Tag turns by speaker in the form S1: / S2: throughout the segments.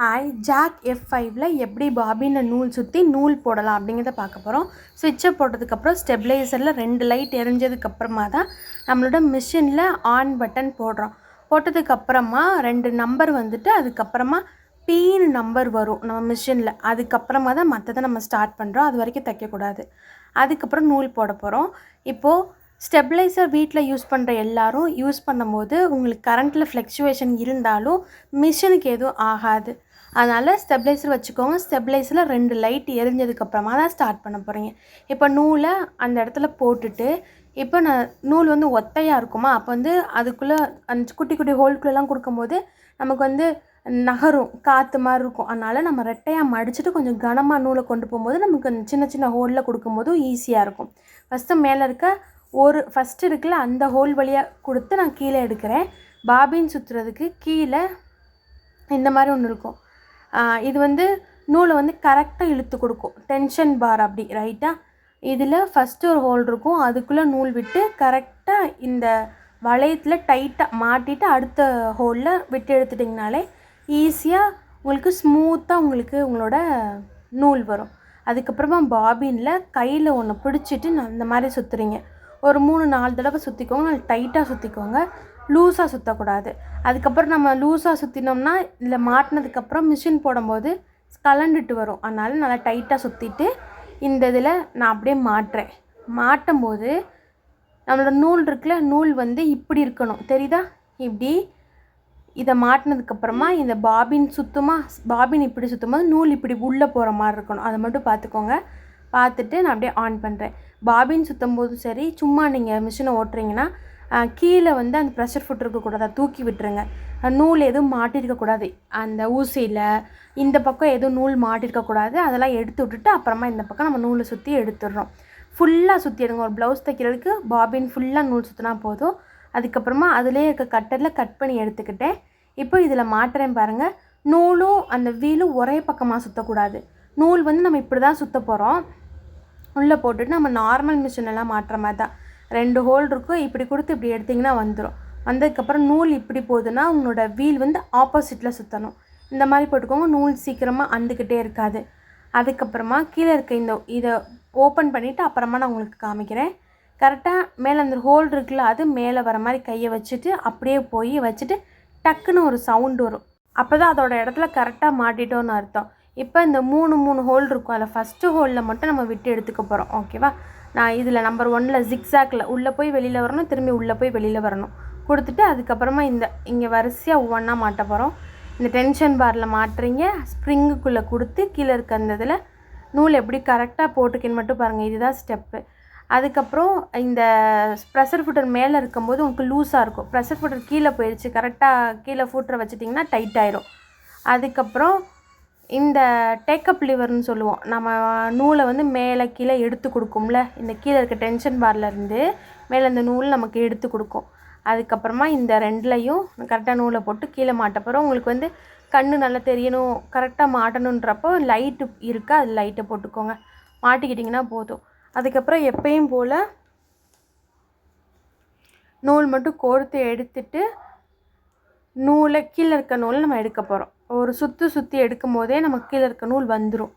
S1: Hi jack F ஃபைவ்ல எப்படி பாபினை நூல் சுற்றி நூல் போடலாம் அப்படிங்கிறத பார்க்க போகிறோம் சுவிட்சை போட்டதுக்கப்புறம் ஸ்டெபிளைசரில் ரெண்டு லைட் எரிஞ்சதுக்கப்புறமா தான் நம்மளோட மிஷினில் ஆன் பட்டன் போடுறோம். போட்டதுக்கப்புறமா ரெண்டு நம்பர் வந்துட்டு அதுக்கப்புறமா பீனு நம்பர் வரும் நம்ம மிஷினில் அதுக்கப்புறமா தான் மற்றதை நம்ம ஸ்டார்ட் பண்ணுறோம் அது வரைக்கும் தைக்கக்கூடாது. அதுக்கப்புறம் நூல் போட போகிறோம் இப்போது ஸ்டெபிளைசர் வீட்டில் யூஸ் பண்ணுற எல்லாரும் யூஸ் பண்ணும்போது உங்களுக்கு கரண்ட்டில் ஃப்ளக்சுவேஷன் இருந்தாலும் மிஷினுக்கு எதுவும் ஆகாது. அதனால் ஸ்டெப்லைசர் வச்சுக்கோங்க. ஸ்டெப்லைசரில் ரெண்டு லைட் எரிஞ்சதுக்கப்புறமா தான் ஸ்டார்ட் பண்ண போகிறீங்க இப்போ நூலை அந்த இடத்துல போட்டுட்டு இப்போ நான் நூல் வந்து ஒத்தையாக இருக்குமா? அப்போ வந்து அதுக்குள்ளே அந்த குட்டி குட்டி ஹோல்குள்ளெல்லாம் கொடுக்கும்போது நமக்கு வந்து நகரும் காற்று மாதிரி இருக்கும். அதனால் நம்ம ரெட்டையாக மடிச்சுட்டு கொஞ்சம் கனமாக நூலை கொண்டு போகும்போது நமக்கு அந்த சின்ன சின்ன ஹோலில் கொடுக்கும்போதும் ஈஸியாக இருக்கும். ஃபஸ்ட்டு மேலே இருக்க ஒரு ஃபஸ்ட்டு இருக்குல்ல அந்த ஹோல் வழியாக கொடுத்து நான் கீழே எடுக்கிறேன். பாபின் சுற்றுறதுக்கு கீழே இந்த மாதிரி ஒன்று இருக்கும். இது வந்து நூலை வந்து கரெக்டாக இழுத்து கொடுக்கும். டென்ஷன் பார் அப்படி ரைட்டாக இதில் ஃபஸ்ட்டு ஒரு ஹோல் இருக்கும். அதுக்குள்ளே நூல் விட்டு கரெக்டாக இந்த வளையத்தில் டைட்டாக மாட்டிட்டு அடுத்த ஹோலில் விட்டு எடுத்துட்டிங்கனாலே ஈஸியாக உங்களுக்கு ஸ்மூத்தாக உங்களுக்கு உங்களோட நூல் வரும். அதுக்கப்புறமா பாபினில் கையில் ஒன்று பிடிச்சிட்டு நான் இந்த மாதிரி சுற்றுறீங்க ஒரு மூணு நாலு தடவை சுற்றிக்கோங்க நல்லா டைட்டாக சுற்றிக்கோங்க லூஸாக சுற்றக்கூடாது அதுக்கப்புறம் நம்ம லூஸாக சுற்றினோம்னா இதில் மாட்டினதுக்கப்புறம் மிஷின் போடும்போது கலண்டுட்டு வரும். அதனால் நல்லா டைட்டாக சுற்றிட்டு இந்த இதில் நான் அப்படியே மாட்டுறேன். மாட்டும் போது நம்மளோட நூல் இருக்குல்ல நூல் வந்து இப்படி இருக்கணும். தெரியுதா? இப்படி இதை மாட்டினதுக்கப்புறமா இந்த பாபின் சுத்தமாக பாபின் இப்படி சுற்றும்போது நூல் இப்படி உள்ளே போகிற மாதிரி இருக்கணும். அதை மட்டும் பார்த்துக்கோங்க. பார்த்துட்டு நான் அப்படியே ஆன் பண்ணுறேன் பாபின் சுற்றும் போதும் சரி சும்மா நீங்கள் மிஷினை ஓட்டுறீங்கன்னா கீழே வந்து அந்த ப்ரெஷர் ஃபுட் இருக்கக்கூடாது அதை தூக்கி விட்டுருங்க. நூல் எதுவும் மாட்டியிருக்கக்கூடாது அந்த ஊசியில் இந்த பக்கம் எதுவும் நூல் மாட்டியிருக்கக்கூடாது அதெல்லாம் எடுத்து விட்டுட்டு அப்புறமா இந்த பக்கம் நம்ம நூலை சுற்றி எடுத்துடுறோம். ஃபுல்லாக சுற்றி எடுங்க. ஒரு ப்ளவுஸ் தைக்கிறதுக்கு பாபின் ஃபுல்லாக நூல் சுற்றினா போதும். அதுக்கப்புறமா அதிலே இருக்க கட்டரில் கட் பண்ணி எடுத்துக்கிட்டேன். இப்போ இதில் மாட்டுறேன் பாருங்கள் நூலும் அந்த வீலும் ஒரே பக்கமாக சுற்றக்கூடாது நூல் வந்து நம்ம இப்படி தான் சுற்ற போகிறோம் உள்ளே போட்டுட்டு நம்ம நார்மல் மிஷின் எல்லாம் மாட்டுற மாதிரி தான் ரெண்டு ஹோல் இருக்கும் இப்படி கொடுத்து இப்படி எடுத்திங்கன்னா வந்துடும் வந்ததுக்கப்புறம் நூல் இப்படி போகுதுன்னா உங்களோட வீல் வந்து ஆப்போசிட்டில் சுற்றணும் இந்த மாதிரி போட்டுக்கோங்க நூல் சீக்கிரமாக அந்துக்கிட்டே இருக்காது. அதுக்கப்புறமா கீழே இருக்க இந்த இதை ஓப்பன் பண்ணிவிட்டு அப்புறமா நான் உங்களுக்கு காமிக்கிறேன். கரெக்டாக மேலே அந்த ஹோல் இருக்குல்ல அது மேலே வர மாதிரி கையை வச்சுட்டு அப்படியே போய் வச்சுட்டு டக்குன்னு ஒரு சவுண்டு வரும். அப்போ தான் அதோடய இடத்துல கரெக்டாக மாட்டிட்டோன்னு அர்த்தம். இப்போ இந்த மூணு மூணு ஹோல் இருக்கும். அதில் ஃபஸ்ட்டு ஹோலில் மட்டும் நம்ம விட்டு எடுத்துக்க போகிறோம் ஓகேவா நான் இதில் நம்பர் ஒன்னில் ஜிக்ஸாக்கில் உள்ளே போய் வெளியில் வரணும் திரும்பி உள்ளே போய் வெளியில் வரணும். கொடுத்துட்டு அதுக்கப்புறமா இந்த இங்கே வரிசையாக ஒவ்வொன்றா மாட்ட போகிறோம் இந்த டென்ஷன் பாரில் மாட்டுறீங்க. ஸ்ப்ரிங்குக்குள்ளே கொடுத்து கீழே இருக்க அந்த இதில் நூல் எப்படி கரெக்டாக போட்டுக்கின்னு மட்டும் பாருங்கள் இதுதான் ஸ்டெப்பு அதுக்கப்புறம் இந்த ப்ரெஷர் ஃபுட்டர் மேலே இருக்கும்போது உங்களுக்கு லூஸாக இருக்கும். ப்ரெஷர் ஃபுட்டர் கீழே போயிடுச்சு கரெக்டாக கீழே ஃபுட்டரை வச்சிட்டிங்கன்னா டைட் ஆயிரும். அதுக்கப்புறம் இந்த டேக்கப் லிவர்னு சொல்லுவோம். நம்ம நூலை வந்து மேலே கீழே எடுத்து கொடுக்கும்ல இந்த கீழே இருக்க டென்ஷன் பார்லேருந்து மேலே இந்த நூல் நமக்கு எடுத்து கொடுக்கும். அதுக்கப்புறமா இந்த ரெண்டுலையும் கரெக்டாக நூலை போட்டு கீழே மாட்ட உங்களுக்கு வந்து கண்ணு நல்லா தெரியணும் கரெக்டாக மாட்டணுன்றப்போ லைட்டு இருக்கா அது லைட்டை போட்டுக்கோங்க. மாட்டிக்கிட்டிங்கன்னா போதும். அதுக்கப்புறம் எப்பயும் போல் நூல் மட்டும் கோர்த்து எடுத்துட்டு நூலை கீழே இருக்க நூலை நம்ம எடுக்க போகிறோம் ஒரு சுற்றி சுற்றி எடுக்கும் போதே நமக்கு கீழே இருக்க நூல் வந்துடும்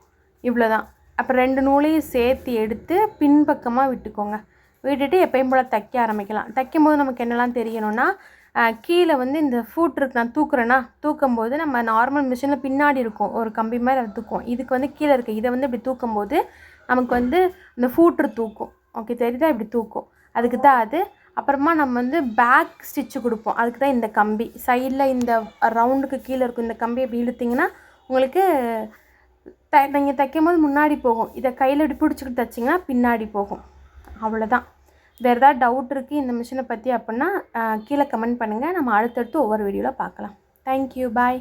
S1: இவ்வளோ தான் அப்புறம் ரெண்டு நூலையும் சேர்த்து எடுத்து பின்பக்கமாக விட்டுக்கோங்க. விட்டுட்டு எப்பயும் போல் தைக்க ஆரம்பிக்கலாம். தைக்கும் போது நமக்கு என்னெல்லாம் தெரியணும்னா கீழே வந்து இந்த ஃபூட் இருக்கு நான் தூக்குறேன்னா தூக்கும் போது நம்ம நார்மல் மிஷினில் பின்னாடி இருக்கும். ஒரு கம்பி மாதிரி அது தூக்கும் இதுக்கு வந்து கீழே இருக்க. இதை வந்து இப்படி தூக்கும் போது நமக்கு வந்து இந்த ஃபூட்ரு தூக்கும். ஓகே தெரியுதா? இப்படி தூக்கும். அதுக்கு தான் அது அப்புறமா நம்ம வந்து பேக் ஸ்டிச்சு கொடுப்போம். அதுக்கு தான் இந்த கம்பி. சைடில் இந்த ரவுண்டுக்கு கீழே இருக்கும் இந்த கம்பியை அப்படி இழுத்திங்கன்னா உங்களுக்கு த நீங்கள் தைக்கும் போது முன்னாடி போகும். இதை கையில் இப்படி பிடிச்சிக்கிட்டு தைச்சிங்கன்னா பின்னாடி போகும். அவ்வளோதான் வேறு ஏதாவது டவுட் இருக்குது இந்த மிஷினை பற்றி அப்படின்னா கீழே கமெண்ட் பண்ணுங்கள் நம்ம அடுத்தடுத்து ஒவ்வொரு வீடியோவில் பார்க்கலாம். Thank you bye